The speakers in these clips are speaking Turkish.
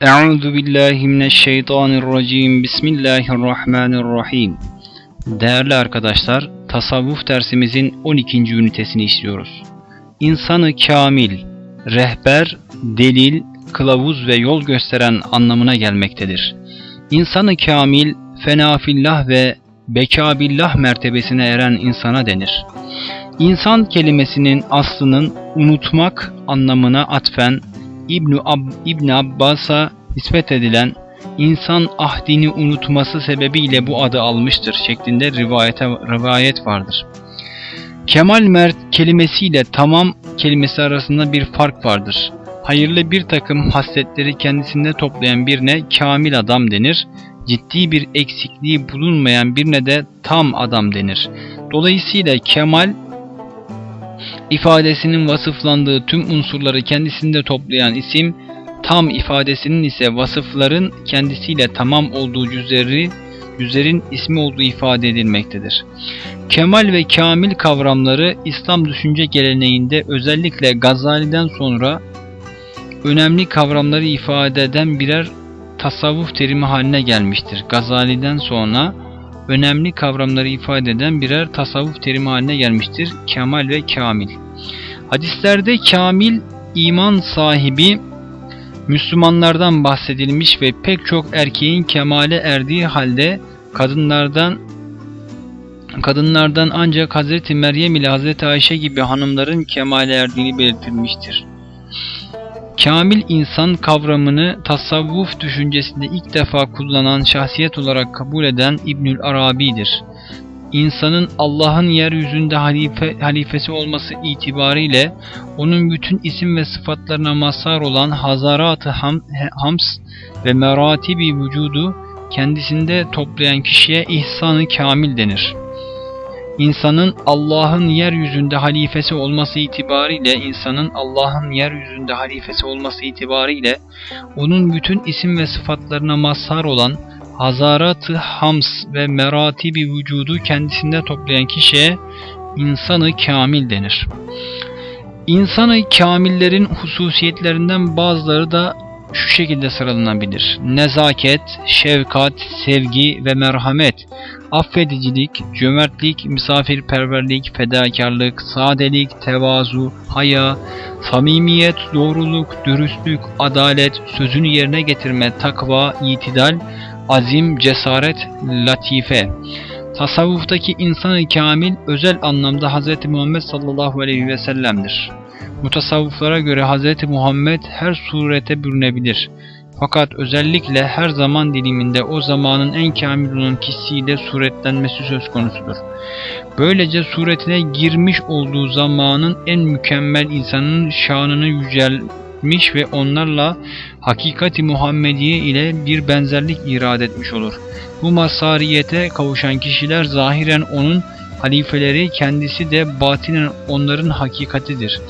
Euzu billahi mineşşeytanirracim. Bismillahirrahmanirrahim. Değerli arkadaşlar, tasavvuf dersimizin 12. ünitesini işliyoruz. İnsanı kamil, rehber, delil, kılavuz ve yol gösteren anlamına gelmektedir. İnsanı kamil, fenafillah ve bekabillah mertebesine eren insana denir. İnsan kelimesinin aslının unutmak anlamına atfen İbn Ab İbn Abbas'a nispet edilen insan ahdini unutması sebebiyle bu adı almıştır şeklinde rivayete rivayet vardır. Kemal mert kelimesiyle tamam kelimesi arasında bir fark vardır. Hayırlı bir takım hasletleri kendisinde toplayan birine kamil adam denir. Ciddi bir eksikliği bulunmayan birine de tam adam denir. Dolayısıyla kemal ifadesinin vasıflandığı tüm unsurları kendisinde toplayan isim, tam ifadesinin ise vasıfların kendisiyle tamam olduğu cüzleri, cüzlerin ismi olduğu ifade edilmektedir. Kemal ve kamil kavramları İslam düşünce geleneğinde özellikle Gazali'den sonra önemli kavramları ifade eden birer tasavvuf terimi haline gelmiştir. Gazali'den sonra önemli kavramları ifade eden birer tasavvuf terimi haline gelmiştir. Kemal ve kamil. Hadislerde kamil iman sahibi Müslümanlardan bahsedilmiş ve pek çok erkeğin kemale erdiği halde kadınlardan kadınlardan ancak Hz. Meryem ile Hz. Ayşe gibi hanımların kemale erdiğini belirtilmiştir. Kamil insan kavramını tasavvuf düşüncesinde ilk defa kullanan şahsiyet olarak kabul eden İbnül Arabi'dir. İnsanın Allah'ın yeryüzünde halife, halifesi olması itibariyle onun bütün isim ve sıfatlarına mazhar olan hazarat-ı ham, hams ve meratibi vücudu kendisinde toplayan kişiye ihsanı kamil denir. İnsanın Allah'ın yeryüzünde halifesi olması itibariyle insanın Allah'ın yeryüzünde halifesi olması itibariyle onun bütün isim ve sıfatlarına mazhar olan hazarat-ı hams ve meratibi vücudu kendisinde toplayan kişiye insanı kamil denir. İnsanı kamillerin hususiyetlerinden bazıları da şu şekilde sıralanabilir. Nezaket, şefkat, sevgi ve merhamet, affedicilik, cömertlik, misafirperverlik, fedakarlık, sadelik, tevazu, haya, samimiyet, doğruluk, dürüstlük, adalet, sözünü yerine getirme, takva, itidal, azim, cesaret, latife. Tasavvuftaki insanı kamil özel anlamda Hz. Muhammed sallallahu aleyhi ve sellem'dir. Mutasavvıflara göre Hz. Muhammed her surete bürünebilir. Fakat özellikle her zaman diliminde o zamanın en kamil olan kişisiyle suretlenmesi söz konusudur. Böylece suretine girmiş olduğu zamanın en mükemmel insanın şanını yücelmiş ve onlarla hakikati Muhammediye ile bir benzerlik irad etmiş olur. Bu masariyete kavuşan kişiler zahiren onun halifeleri kendisi de batinen onların hakikatidir.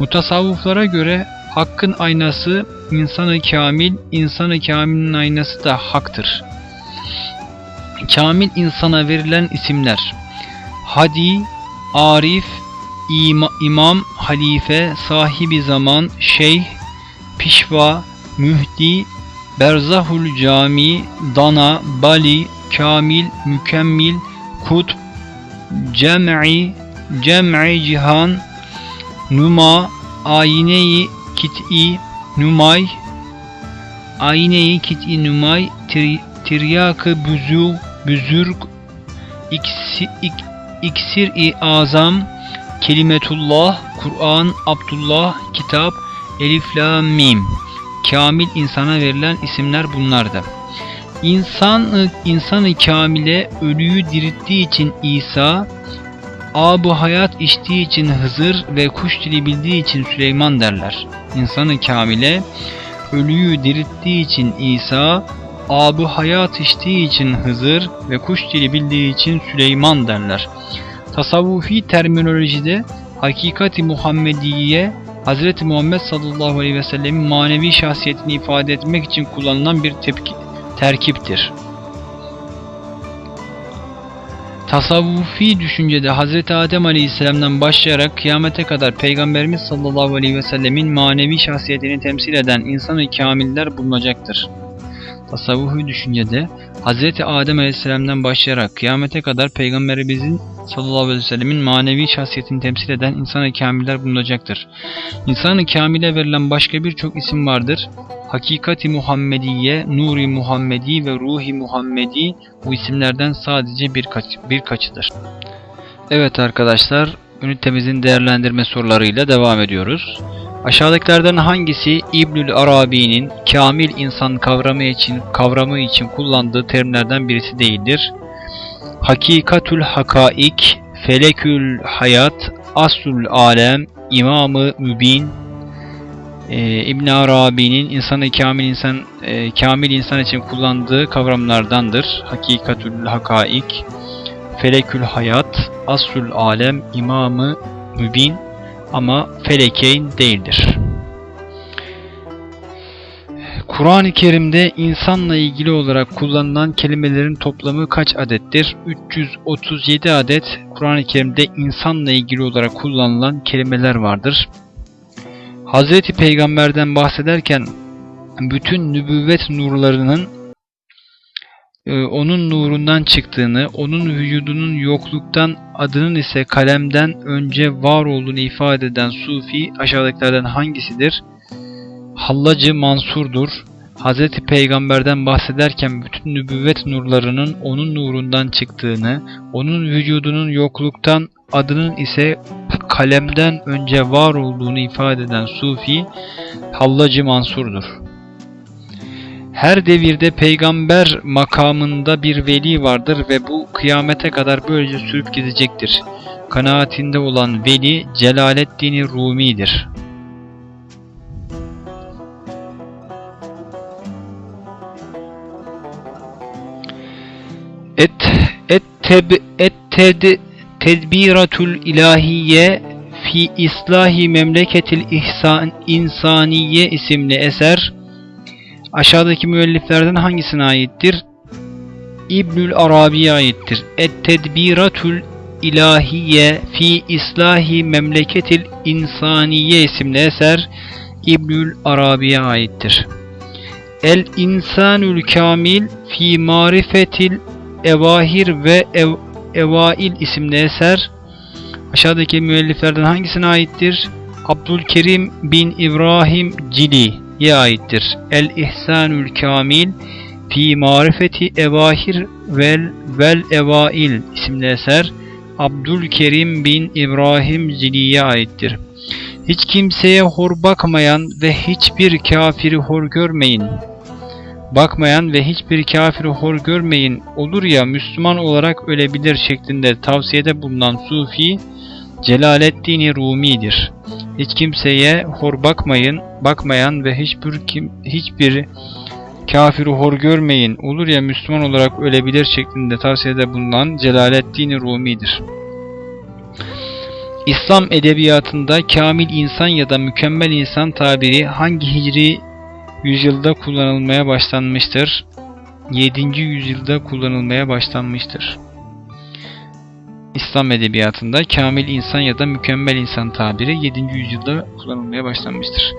Mutasavvıflara göre hakkın aynası insanı kamil, insanı kamilin aynası da haktır. Kamil insana verilen isimler Hadi, Arif, İma, İmam, Halife, Sahibi Zaman, Şeyh, Pişva, Mühdi, Berzahul Cami, Dana, Bali, Kamil, Mükemmil, Kutb, Cem'i, Cem'i Cihan, Numa, Ayine-i Kit'i, Numay, Ayine-i Kit'i Numay, tir, Tiryak-ı Büzü, Büzürg, İksir, ik, İksir-i Azam, Kelimetullah, Kur'an, Abdullah, Kitap, Elif, La, Mim. Kamil insana verilen isimler bunlardı. İnsan, insanı kamile ölüyü dirittiği için İsa, Abu hayat içtiği için Hızır ve kuş dili bildiği için Süleyman derler. İnsanı kamile ölüyü dirittiği için İsa, abu hayat içtiği için Hızır ve kuş dili bildiği için Süleyman derler. Tasavvufi terminolojide hakikati Muhammediye Hz. Muhammed sallallahu aleyhi ve sellemin manevi şahsiyetini ifade etmek için kullanılan bir tepki, terkiptir. Tasavvufi düşüncede Hz. Adem Aleyhisselam'dan başlayarak kıyamete kadar Peygamberimiz sallallahu aleyhi ve sellemin manevi şahsiyetini temsil eden insan-ı kamiller bulunacaktır. Tasavvufi düşüncede Hz. Adem Aleyhisselam'dan başlayarak kıyamete kadar Peygamberimizin sallallahu aleyhi ve sellemin manevi şahsiyetini temsil eden insan-ı kamiller bulunacaktır. İnsan-ı kamile verilen başka birçok isim vardır. Hakikati Muhammediye, Nuri Muhammedi ve Ruhi Muhammedi bu isimlerden sadece birkaç, birkaçıdır. Evet arkadaşlar, ünitemizin değerlendirme sorularıyla devam ediyoruz. Aşağıdakilerden hangisi İbnül Arabi'nin kamil insan kavramı için kavramı için kullandığı terimlerden birisi değildir? Hakikatül hakaik, felekül hayat, aslul alem, imamı mübin, e, İbn Arabi'nin insanı kamil insan e, kamil insan için kullandığı kavramlardandır. Hakikatül hakaik, felekül hayat, aslul alem, imamı mübin ama felekeyn değildir. Kur'an-ı Kerim'de insanla ilgili olarak kullanılan kelimelerin toplamı kaç adettir? 337 adet Kur'an-ı Kerim'de insanla ilgili olarak kullanılan kelimeler vardır. Hazreti Peygamber'den bahsederken bütün nübüvvet nurlarının onun nurundan çıktığını, onun vücudunun yokluktan, adının ise kalemden önce var olduğunu ifade eden Sufi aşağıdakilerden hangisidir? Hallacı Mansur'dur. Hz. Peygamber'den bahsederken bütün nübüvvet nurlarının onun nurundan çıktığını, onun vücudunun yokluktan, adının ise kalemden önce var olduğunu ifade eden Sufi, Hallacı Mansur'dur. Her devirde peygamber makamında bir veli vardır ve bu kıyamete kadar böylece sürüp gidecektir. Kanaatinde olan veli Celaleddin Rumi'dir. Et et teb et ted tedbiratul ilahiye fi islahi memleketil ihsan insaniye isimli eser aşağıdaki müelliflerden hangisine aittir? İbnül Arabi'ye aittir. Et tedbiratul ilahiye fi islahi memleketil insaniye isimli eser İbnül Arabi'ye aittir. El insanül kamil fi marifetil evahir ve ev, evail isimli eser aşağıdaki müelliflerden hangisine aittir? Abdülkerim bin İbrahim Cili'ye aittir. El İhsanül Kamil fi marifeti evahir vel vel evail isimli eser Abdülkerim bin İbrahim Cili'ye aittir. Hiç kimseye hor bakmayan ve hiçbir kafiri hor görmeyin. Bakmayan ve hiçbir kafiri hor görmeyin olur ya Müslüman olarak ölebilir şeklinde tavsiyede bulunan Sufi Celaleddin Rumi'dir. Hiç kimseye hor bakmayın, bakmayan ve hiçbir kim hiçbir kafiri hor görmeyin olur ya Müslüman olarak ölebilir şeklinde tavsiyede bulunan Celaleddin Rumi'dir. İslam edebiyatında kamil insan ya da mükemmel insan tabiri hangi hicri yüzyılda kullanılmaya başlanmıştır? 7. yüzyılda kullanılmaya başlanmıştır. İslam edebiyatında kamil insan ya da mükemmel insan tabiri 7. yüzyılda kullanılmaya başlanmıştır.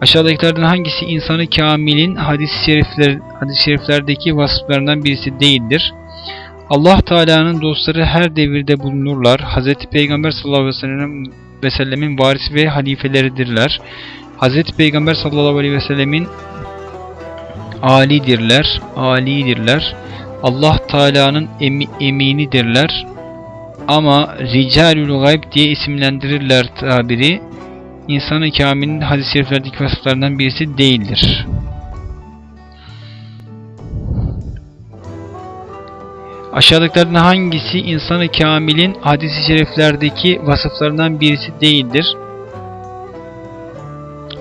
Aşağıdakilerden hangisi insanı kamilin hadis-i şerifler, hadis şeriflerdeki vasıflarından birisi değildir? Allah Teala'nın dostları her devirde bulunurlar. Hz. Peygamber sallallahu aleyhi ve sellem ve sellemin varisi ve halifeleridirler. Hz. Peygamber sallallahu aleyhi ve sellemin alidirler, alidirler. Allah Teala'nın emi, eminidirler. Ama Ricalül Gayb diye isimlendirirler tabiri. İnsanı kamilin hadis-i şeriflerdeki vasıflarından birisi değildir. Aşağıdakilerden hangisi insanı kamilin hadis-i şeriflerdeki vasıflarından birisi değildir?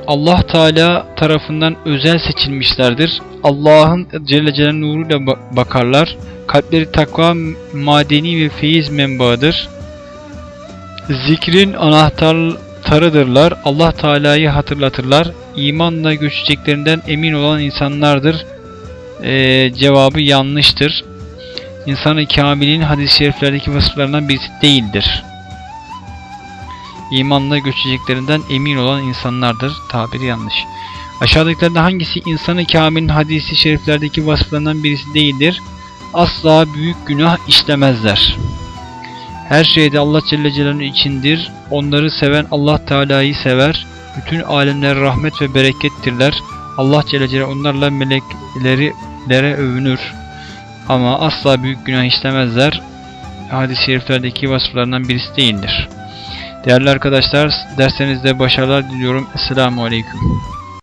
Allah Teala tarafından özel seçilmişlerdir. Allah'ın Celle Celal nuruyla bakarlar. Kalpleri takva madeni ve feyiz menbaıdır. Zikrin anahtarlarıdırlar. Allah Teala'yı hatırlatırlar. İmanla göçeceklerinden emin olan insanlardır. Ee, cevabı yanlıştır. İnsanı kamilin hadis-i şeriflerdeki vasıflarından birisi değildir. İmanla göçeceklerinden emin olan insanlardır. Tabiri yanlış. Aşağıdakilerden hangisi insanı kamilin hadisi şeriflerdeki vasıflarından birisi değildir? Asla büyük günah işlemezler. Her şeyde Allah Celle Celaluhu içindir. Onları seven Allah Teala'yı sever. Bütün alemler rahmet ve berekettirler. Allah Celle Celaluhu onlarla melekleri övünür. Ama asla büyük günah işlemezler. Hadis-i şeriflerdeki vasıflarından birisi değildir. Değerli arkadaşlar, derslerinizde başarılar diliyorum. Esselamu Aleyküm.